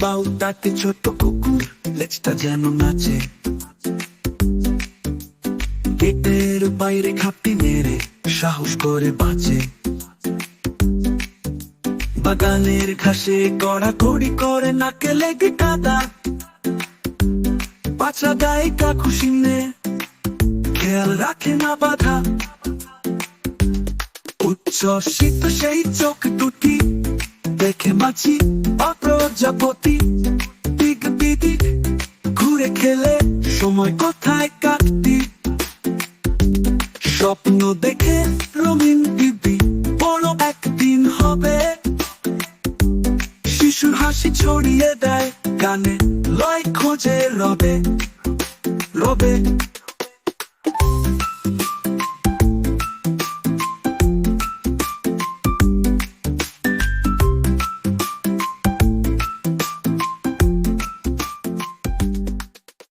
চারটি ছোট্ট কুকুর, লেজটা যেন নাচে। গেটের বাইরে খাপটি মেরে সাহস করে বাঁচে। বাগানের ঘাসে কড়াকড়ি করে, নাকে লেগে কাদা। বাচ্চা গায়ে কা খুশি নে, খেয়াল রাখে না বাধা। উচ্ছ্বসিত সেই চোখ দুটি দেখে মাছি অপ্রজাপতি দিক বিদিক ঘুরে খেলে সময় কোথায় কাটতি? স্বপ্ন দেখে রঙিন দিদি বড় একদিন হবে। শিশুর হাসি ছড়িয়ে দেয়, গানে লয় খোঁজে রবে রবে।